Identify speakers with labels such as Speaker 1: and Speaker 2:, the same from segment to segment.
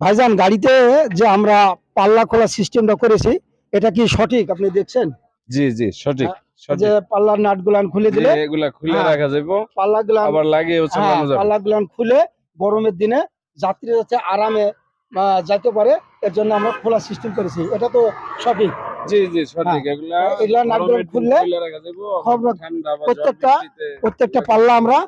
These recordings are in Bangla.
Speaker 1: ভাইজান গাড়িতে যে আমরা পাল্লা খোলা সিস্টেমটা করেছি এটা কি সঠিক আপনি দেখছেন?
Speaker 2: জি জি সঠিক
Speaker 1: হ্যাঁ, যে পাল্লার নাট গুলান খুলে দিলে
Speaker 2: এগুলা খুলে
Speaker 1: হ্যাঁ।
Speaker 2: রাখা যাবে
Speaker 1: পাল্লা গুলান
Speaker 2: আবার লাগিয়েও
Speaker 1: হ্যাঁ, পাল্লা গুলান খুলে গরমের দিনে যাত্রী যাতে আরামে যাইতে পারে এর জন্য আমরা খোলা সিস্টেম করেছি। এটা তো সঠিক।
Speaker 2: জি জি সঠিক এগুলা
Speaker 1: এগুলা খুললে প্রত্যেকটা- প্রত্যেকটা পাল্লা আমরা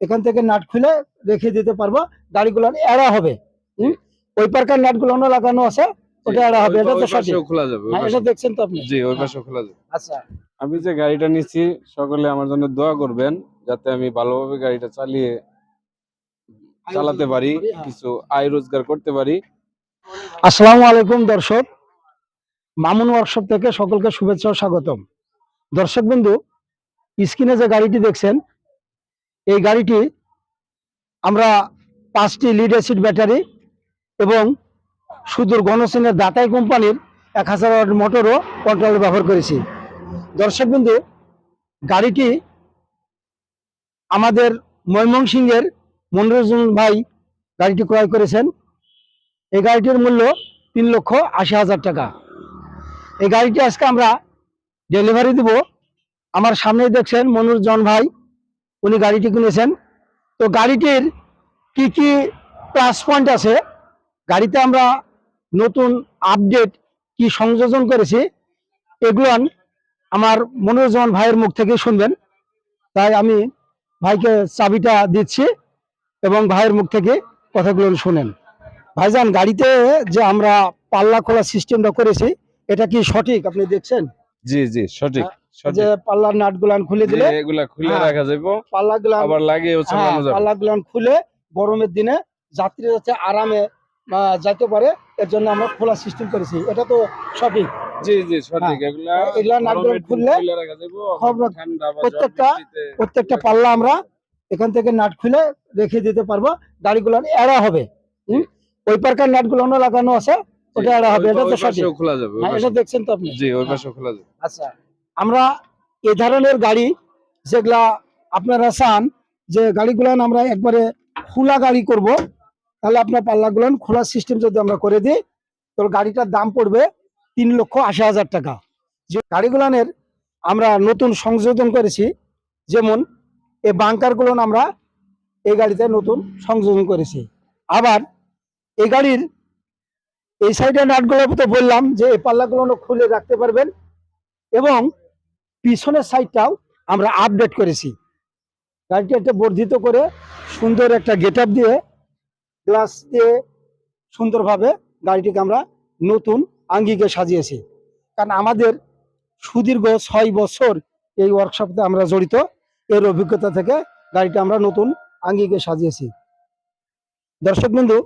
Speaker 1: এখান থেকে নাট খুলে রেখে দিতে পারব গাড়িগুলো এড়া হবে। হুম? ওই পার্কার নাটগুলো লাগানো আছে ওটা এড়া হবে এটা তো সঠিক।
Speaker 2: খোলা যাবে ওই
Speaker 1: হ্যাঁ,
Speaker 2: পাশে।
Speaker 1: এটা দেখছেন তো আপনি?
Speaker 2: জি ওই
Speaker 1: হ্যাঁ।
Speaker 2: খোলা যাবে।
Speaker 1: আচ্ছা।
Speaker 2: আমি যে গাড়িটা নিচ্ছি সকলে আমার জন্য দোয়া করবেন যাতে আমি ভালোভাবে গাড়িটা চালিয়ে চালাতে পারি
Speaker 1: হ্যাঁ।
Speaker 2: কিছু আয় রোজগার করতে পারি।
Speaker 1: আসসালামু আলাইকুম দর্শক। মামুন ওয়ার্কশপ থেকে সকলকে শুভেচ্ছা ও স্বাগতম। দর্শক বন্ধু স্ক্রিনে যে গাড়িটি দেখছেন এই গাড়িটি আমরা পাঁচটি লিড অ্যাসিড ব্যাটারি এবং সুদূর গণসেনের দাতাই কোম্পানির এক হাজার ওয়াট মোটরও কন্ট্রোল ব্যবহার করেছি। দর্শক বন্ধু গাড়িটি আমাদের ময়মনসিংহের মনোরঞ্জন ভাই গাড়িটি ক্রয় করেছেন। এই গাড়িটির মূল্য তিন লক্ষ আশি হাজার টাকা। এই গাড়িটি আজকে আমরা ডেলিভারি দিব। আমার সামনেই দেখছেন মনুরজন ভাই, উনি গাড়িটি কিনেছেন। তো গাড়িটির কি কি প্লাস পয়েন্ট আছে গাড়িতে আমরা নতুন আপডেট কি সংযোজন করেছি এগুলো আমার মনোরঞ্জন ভাইয়ের মুখ থেকে শুনবেন। তাই আমি ভাইকে চাবিটা দিচ্ছি এবং ভাইয়ের মুখ থেকে কথাগুলো শুনেন। ভাইজান গাড়িতে যে আমরা পাল্লা খোলা সিস্টেমটা করেছি এটা কি সঠিক আপনি দেখছেন?
Speaker 2: জি জি সঠিক
Speaker 1: হ্যাঁ, যে পাল্লার নাট গুলান খুলে দিলে
Speaker 2: এগুলা খুলে
Speaker 1: হ্যাঁ।
Speaker 2: রাখা যাবে
Speaker 1: পাল্লা গুলান
Speaker 2: আবার লাগিয়েও
Speaker 1: হ্যাঁ, পাল্লা গুলান খুলে গরমের দিনে যাত্রী যাতে আরামে যাইতে পারে এর জন্য আমরা খোলা সিস্টেম করেছি। এটা তো সঠিক।
Speaker 2: জি জি সঠিক। এগুলা
Speaker 1: হ্যাঁ, এগুলা নাটগুলো খুললে
Speaker 2: বা ঝড়
Speaker 1: প্রত্যেকটা- প্রত্যেকটা পাল্লা আমরা এখান থেকে নাট খুলে রেখে দিতে পারব। গাড়িগুলো এড়া হবে? ওই পার্কার নাটগুলো লাগানো আছে ওটা এড়া হবে। এটা তো সঠিক।
Speaker 2: খোলা যাবে ওই
Speaker 1: হ্যাঁ। এটা দেখছেন তো আপনি?
Speaker 2: জি ওই
Speaker 1: হ্যাঁ।
Speaker 2: খোলা যাবে।
Speaker 1: আচ্ছা আমরা এ ধরনের গাড়ি যেগুলা আপনারা চান যে গাড়িগুলান আমরা একবারে খোলা গাড়ি করব তাহলে আপনার পাল্লাগুলো খোলা সিস্টেম যদি আমরা করে দিই তো গাড়িটার দাম পড়বে তিন লক্ষ আশি হাজার টাকা। যে গাড়িগুলানের আমরা নতুন সংযোজন করেছি, যেমন এই বাংকারগুলো আমরা এই গাড়িতে নতুন সংযোজন করেছি। আবার এই গাড়ির এই সাইডে নাটগুলো তো বললাম যে এই পাল্লাগুলো খুলে রাখতে পারবেন এবং পিছনের সাইডটাও আমরা আপডেট করেছি। গাড়িটা একটা বর্ধিত করে সুন্দর একটা গেট দিয়ে গ্লাস দিয়ে সুন্দরভাবে গাড়িটিকে আমরা নতুন আঙ্গিকে সাজিয়েছি। কারণ আমাদের সুদীর্ঘ ছয় বছর এই ওয়ার্কশপে আমরা জড়িত, এর অভিজ্ঞতা থেকে গাড়িটা আমরা নতুন আঙ্গিকে সাজিয়েছি। দর্শক বন্ধু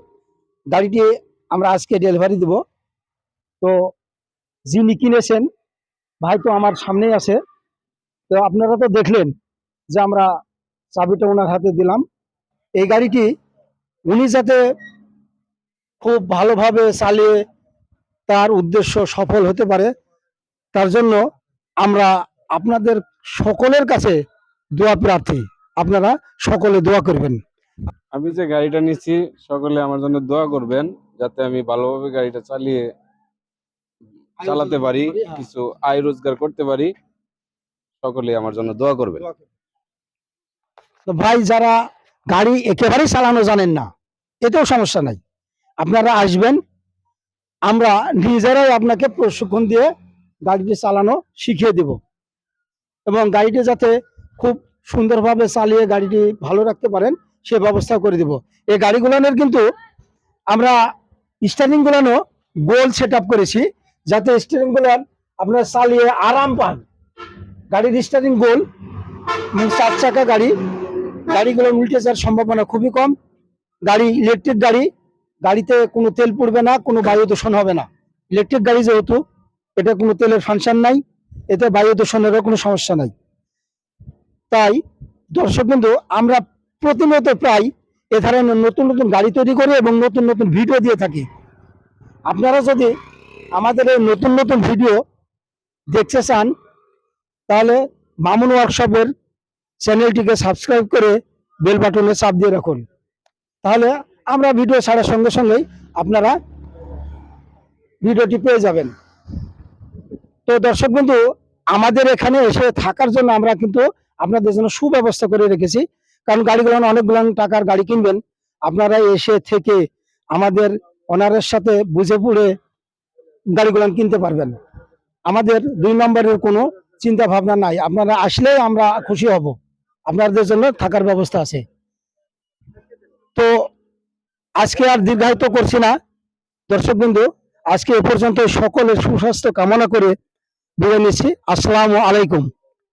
Speaker 1: গাড়িটি আমরা আজকে ডেলিভারি দেব। তো যিনি কিনেছেন, ভাই তো আমার সামনেই আছে। তো আপনারা তো দেখলেন যে আমরা চাবিটা ওনার হাতে দিলাম। এই গাড়িটি উনি যাতে খুব ভালোভাবে চালিয়ে তার উদ্দেশ্য সফল হতে পারে তার জন্য আমরা আপনাদের সকলের কাছে দোয়া প্রার্থী। আপনারা সকলে দোয়া করবেন।
Speaker 2: আমি যে গাড়িটা নিচ্ছি সকলে আমার জন্য দোয়া করবেন যাতে আমি ভালোভাবে গাড়িটা চালিয়ে চালাতে পারি। কিছু আয় রোজগার করতে পারি। সকলে আমার জন্য দোয়া করবেন।
Speaker 1: তো ভাই যারা গাড়ি একেবারেই চালানো জানেন না এতেও সমস্যা নাই। আপনারা আসবেন, আমরা নিজেরাই আপনাকে প্রশিক্ষণ দিয়ে গাড়িটি চালানো শিখিয়ে দেব এবং গাড়িটি যাতে খুব সুন্দরভাবে চালিয়ে গাড়িটি ভালো রাখতে পারেন, সে ব্যবস্থা করে দেব। এই গাড়িগুলোনের কিন্তু আমরা স্টারিং গুলানো গোল সেট করেছি, যাতে স্টারিং গুলান আপনারা চালিয়ে আরাম পান। গাড়ির স্টারিং গোল চার চাকা গাড়ি গাড়িগুলো উল্টে যাওয়ার সম্ভাবনা খুবই কম। গাড়ি ইলেকট্রিক গাড়ি, গাড়িতে কোনো তেল পড়বে না, কোনো বায়ু দূষণ হবে না। ইলেকট্রিক গাড়ি যেহেতু, এটা কোনো তেলের ফাংশন নাই, এতে বায়ু দূষণেরও কোনো সমস্যা নাই। তাই দর্শক বন্ধু, আমরা প্রতিনিয়ত প্রায় এ ধরনের নতুন নতুন গাড়ি তৈরি করি এবং নতুন নতুন ভিডিও দিয়ে থাকি। আপনারা যদি আমাদের এই নতুন নতুন ভিডিও দেখতে চান, তাহলে মামুন ওয়ার্কশপের চ্যানেলটিকে সাবস্ক্রাইব করে বেল বাটনে চাপ দিয়ে রাখুন। তাহলে আমরা ভিডিও ছাড়ার সঙ্গে সঙ্গেই আপনারা ভিডিওটি পেয়ে যাবেন। তো দর্শক বন্ধু, আমাদের এখানে এসে থাকার জন্য আমরা কিন্তু আপনাদের জন্য সুব্যবস্থা করে রেখেছি। কারণ গাড়িগুলো অনেকগুলো টাকার গাড়ি কিনবেন। আপনারা এসে থেকে আমাদের ওনারের সাথে বুঝে পড়ে গাড়িগুলো কিনতে পারবেন। আমাদের দুই নম্বরের কোনো চিন্তা ভাবনা নাই। আপনারা আসলেই আমরা খুশি হব। আপনাদের জন্য থাকার ব্যবস্থা আছে। তো আজকে আর দীর্ঘায়িত করছি না। দর্শক বন্ধু, আজকে এ পর্যন্ত সকলের সুস্বাস্থ্য কামনা করে বিদায় নিচ্ছি। আসসালামু আলাইকুম।